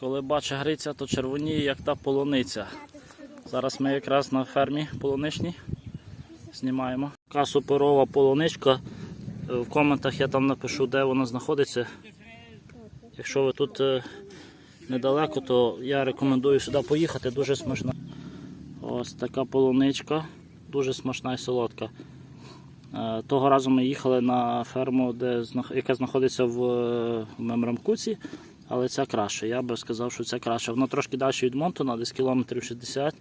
Коли бачить гриця, то червоніє, як та полуниця. Зараз ми якраз на фермі полуничній знімаємо. Така суперова полуничка. Е, В коментах я там напишу, де вона знаходиться. Якщо ви тут е, недалеко, то я рекомендую сюди поїхати. Дуже смачна. Ось така полуничка, дуже смачна і солодка. Е, Того разу ми їхали на ферму, яка знаходиться в Мемрамкуці, але ця краще. Я би сказав, що це краще. Вона трошки далі від Монтона, десь кілометрів 60,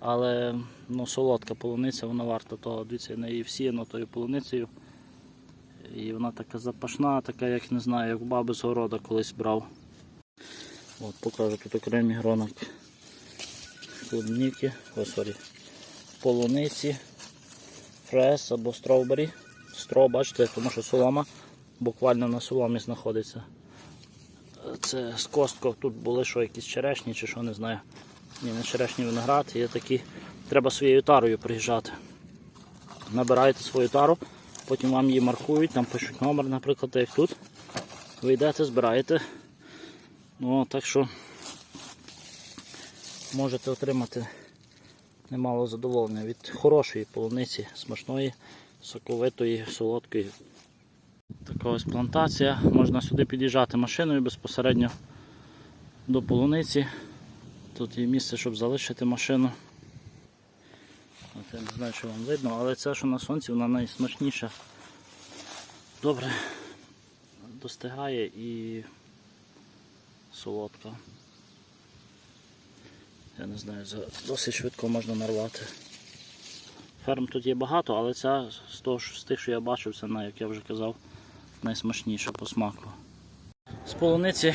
але ну, солодка полуниця, вона варта того. Дивіться, я на її всіяно тою полуницею. І вона така запашна, така, як не знаю, як баби з города колись брав. От, покажу тут окремі гронок клубніки, о, сорі, полуниці, фрес або стровбері. Стро, бачите, тому що солома буквально на соломі знаходиться. Це з костко, тут були що якісь черешні чи що, не знаю. Ні, не черешні виноград, є такі. Треба своєю тарою приїжджати. Набираєте свою тару, потім вам її маркують, там пишуть номер, наприклад, як тут. Ви йдете, збираєте. Ну, так що можете отримати немало задоволення від хорошої полуниці, смачної, соковитої, солодкої. Така ось плантація. Можна сюди під'їжджати машиною безпосередньо до полуниці. Тут є місце, щоб залишити машину. От я не знаю, що вам видно, але це, що на сонці, вона найсмачніша. Добре достигає і солодка. Я не знаю, досить швидко можна нарвати. Ферм тут є багато, але ця з, того, з тих, що я бачив, це, як я вже казав, найсмачніша по смаку. З полуниці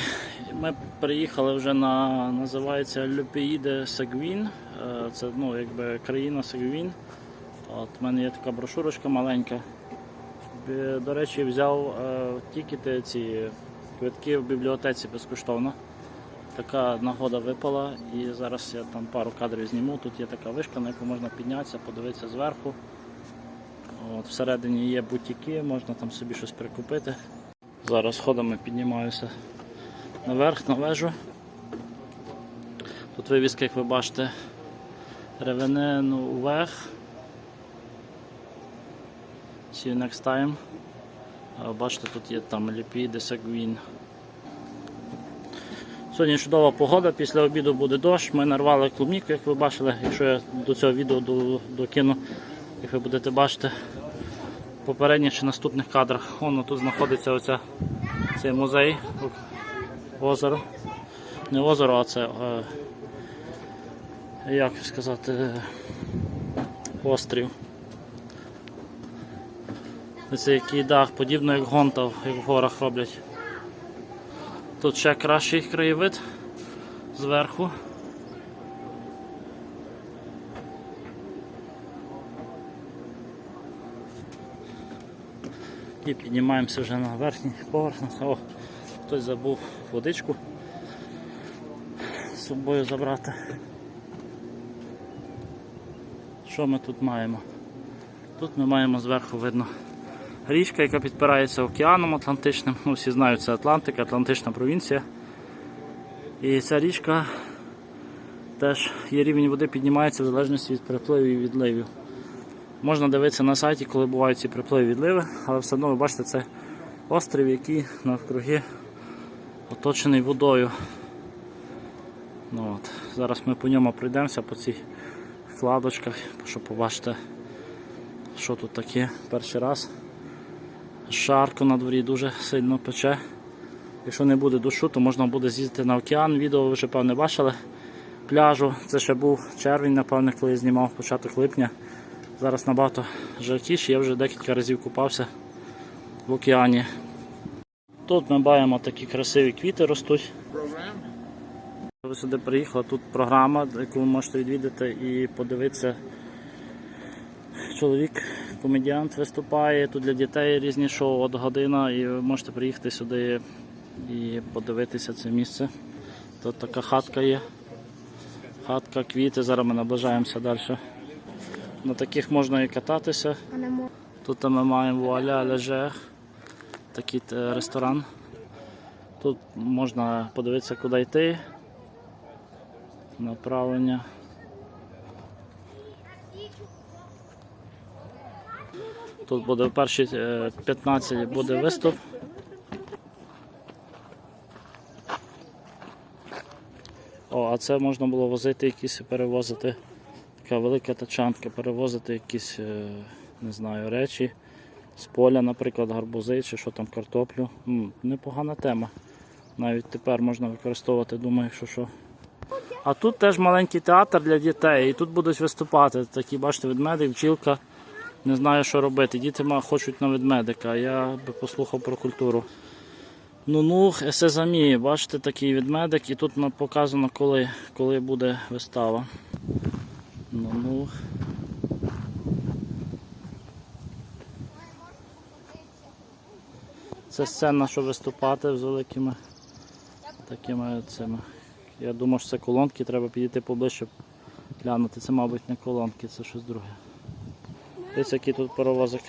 ми приїхали вже на називається Люпеїде Сегвін. Е, Це ну, якби країна Сегвін. От в мене є така брошурочка маленька. До речі, взяв е, тікети ці квитки в бібліотеці безкоштовно. Така нагода випала і зараз я там пару кадрів зніму. Тут є така вишка, на яку можна піднятися, подивитися зверху. От, всередині є бутіки, можна там собі щось прикупити. Зараз сходами піднімаюся наверх на вежу. Тут вивіска, як ви бачите, ревенену вверх. See you next time. Бачите, тут є там ліпіди, сагвін. Сьогодні чудова погода, після обіду буде дощ. Ми нарвали клубніку, як ви бачили, якщо я до цього відео докину, як ви будете бачити попередніх чи наступних кадрах. Воно тут знаходиться оця, цей музей, озеро. Не озеро, а це, е, як сказати, е, острів. Це який дах, подібно як гонтав, як в горах роблять. Тут ще кращий краєвид зверху. І піднімаємося вже на верхній поверх. О, хтось забув водичку з собою забрати. Що ми тут маємо? Тут ми маємо зверху видно річка, яка підпирається океаном Атлантичним. Ну, всі знають, це Атлантика, Атлантична провінція. І ця річка теж є рівень води піднімається в залежності від припливів і відливів. Можна дивитися на сайті, коли бувають ці припливи-відливи, але все одно ви бачите, це острів, який навкруги оточений водою. Ну, от. Зараз ми по ньому пройдемося по цих вкладочках, щоб побачити, що тут таке перший раз. Жарко на дворі дуже сильно пече. Якщо не буде дощу, то можна буде з'їздити на океан. Відео ви вже певне бачили пляжу. Це ще був червень, напевне, коли я знімав початок липня. Зараз набагато жаркіше, я вже декілька разів купався в океані. Тут ми бачимо такі красиві квіти ростуть. Ви сюди приїхали, тут програма, яку ви можете відвідати і подивитися. Чоловік, комедіант виступає, тут для дітей різні шоу от година, і ви можете приїхати сюди і подивитися це місце. Тут така хатка є. Хатка, квіти, зараз ми наближаємося далі. На таких можна і кататися. Тут ми маємо вуаля лежех, такий е, ресторан. Тут можна подивитися, куди йти. Направлення. Тут буде в перші е, 15 буде виступ. О, а це можна було возити якісь перевозити. Така велика тачанка, перевозити якісь, е, не знаю, речі з поля, наприклад, гарбузи чи що там, картоплю. Непогана тема. Навіть тепер можна використовувати, думаю, якщо що. А тут теж маленький театр для дітей, і тут будуть виступати такі, бачите, ведмедик, бджілка. Не знаю, що робити. Діти хочуть на ведмедика, я би послухав про культуру. Ну ну, Есезамі, бачите, такий ведмедик, і тут показано, коли, коли буде вистава. Ну ну. Це сцена, що виступати з великими такими цими. Я думав, що це колонки, треба підійти поближче глянути. Це, мабуть, не колонки, це щось друге. Ось який тут паровозик.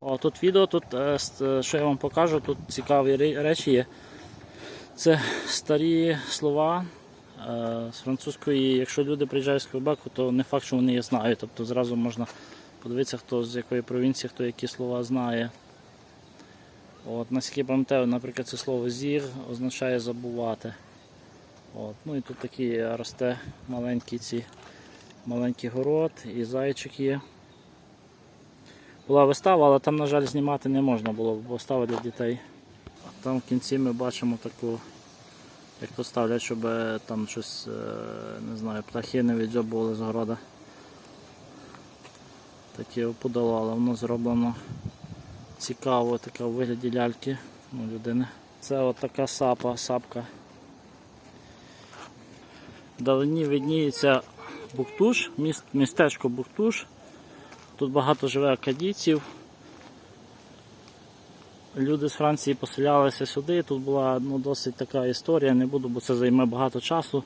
О, тут відео, тут е, е, що я вам покажу, тут цікаві речі є. Це старі слова е, з французької. Якщо люди приїжджають з Квебеку, то не факт, що вони їх знають. Тобто зразу можна подивитися, хто з якої провінції, хто які слова знає. От, наскільки пам'ятаю, наприклад, це слово зір означає забувати. От, ну і тут такий росте маленький ці, маленький город і зайчик є. Була вистава, але там, на жаль, знімати не можна було, бо вистава для дітей. Там в кінці ми бачимо таку, як то ставлять, щоб е, там щось, е, не знаю, птахи не відзьобували з города. Таке подолало, воно зроблено цікаво, таке у вигляді ляльки ну, людини. Це от така сапа, сапка. Вдалині видніється Буктуш, міст, містечко Буктуш. Тут багато живе акадійців. Люди з Франції поселялися сюди. Тут була ну, досить така історія, не буду, бо це займе багато часу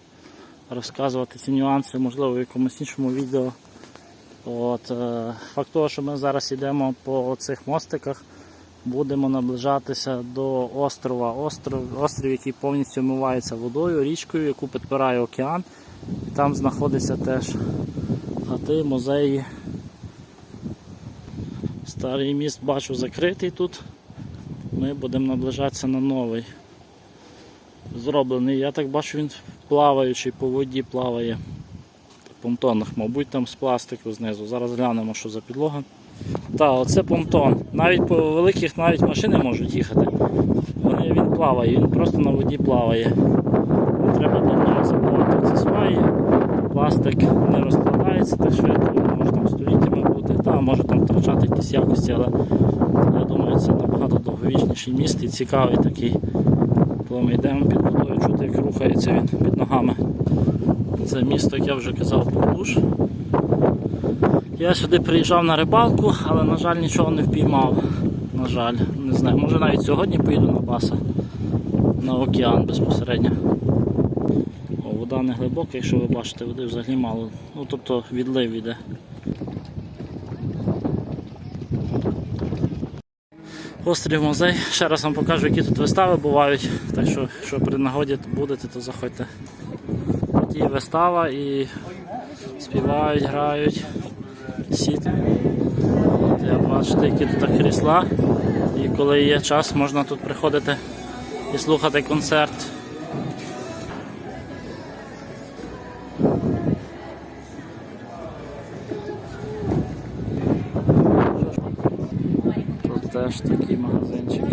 розказувати ці нюанси, можливо, в якомусь іншому відео. От, е, факт того, що ми зараз йдемо по цих мостиках, будемо наближатися до острова. Остров, острів, який повністю омивається водою, річкою, яку підпирає океан. І там знаходяться теж хати, музеї. Старий міст бачу закритий тут. Ми будемо наближатися на новий. Зроблений. Я так бачу, він плаваючий по воді плаває. В понтонах, мабуть, там з пластику знизу. Зараз глянемо, що за підлога. Так, оце понтон. Навіть по великих навіть машини можуть їхати. Вони, він плаває, він просто на воді плаває. Не треба давно забувати ці сваї. Пластик не розкладається так швидко, може там століттями бути. Та, може там втрачати якісь якості, але я думаю, це набагато довговічніший міст і цікавий такий. Коли ми йдемо під водою, чути, як рухається він під ногами. Це місто, як я вже казав, Буклуш. Я сюди приїжджав на рибалку, але, на жаль, нічого не впіймав. На жаль, не знаю, може навіть сьогодні поїду на баса на океан безпосередньо. О, вода не глибока, якщо ви бачите, води взагалі мало. Ну тобто відлив іде. Острів музей. Ще раз вам покажу, які тут вистави бувають. Так що, якщо при нагоді будете, то заходьте. Тут є вистава і співають, грають. Сіт. Бачите, які тут крісла. І коли є час, можна тут приходити і слухати концерт. Теж такий магазинчик.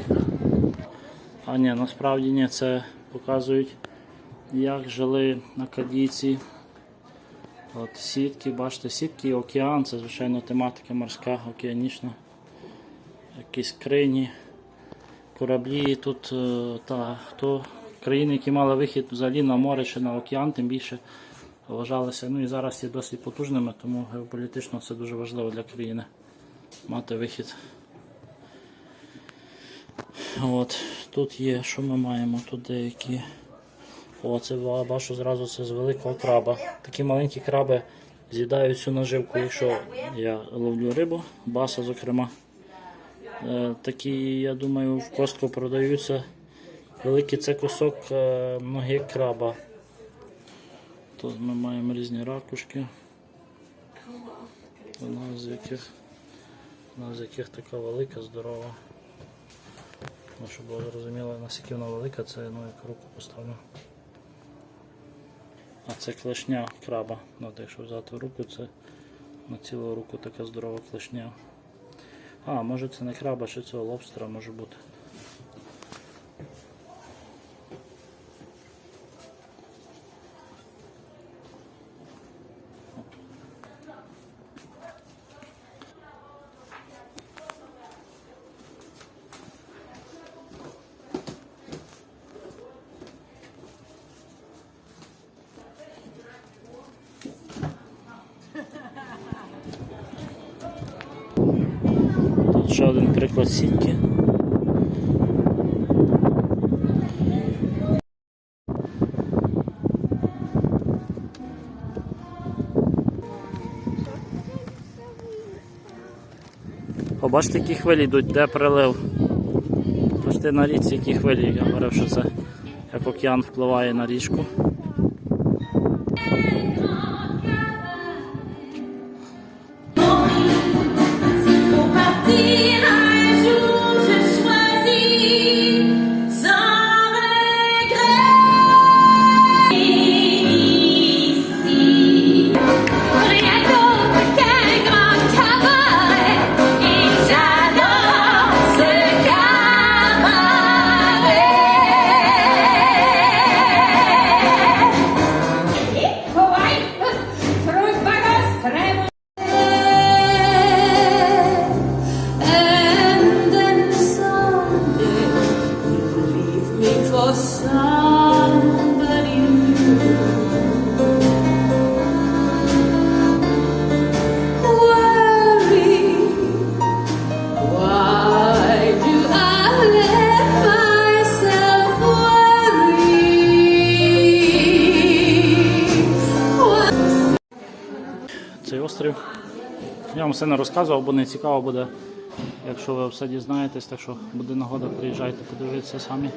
А ні, насправді ні, це показують, як жили акадійці. От сітки, бачите, сітки і океан, це звичайно тематика морська, океанічна. Якісь скрині, кораблі тут е, та хто країни, які мали вихід взагалі на море чи на океан, тим більше вважалися. Ну і зараз є досить потужними, тому геополітично це дуже важливо для країни мати вихід. От, тут є, що ми маємо? Тут деякі. О, це бачу зразу це з великого краба. Такі маленькі краби, З'їдаю всю наживку, якщо я ловлю рибу, баса, зокрема. Е, Такі, я думаю, в костку продаються. Великий це кусок е, ноги краба. Тут ми маємо різні ракушки. Одна з яких, одна з яких така велика, здорова. Ну, щоб було зрозуміло, наскільки вона велика, це ну, як руку поставлю. А це клешня краба. Ну, от якщо взяти в руку, це на цілу руку така здорова клешня. А, може це не краба, чи цього лобстера може бути. Тут ще один приклад сітки. Побачите, які хвилі йдуть, де прилив. Почти на річці які хвилі. Я говорив, що це як океан впливає на річку. Цей острів. Я вам все не розказував, бо не цікаво буде, якщо ви все дізнаєтесь, так що буде нагода, приїжджайте, подивитися самі.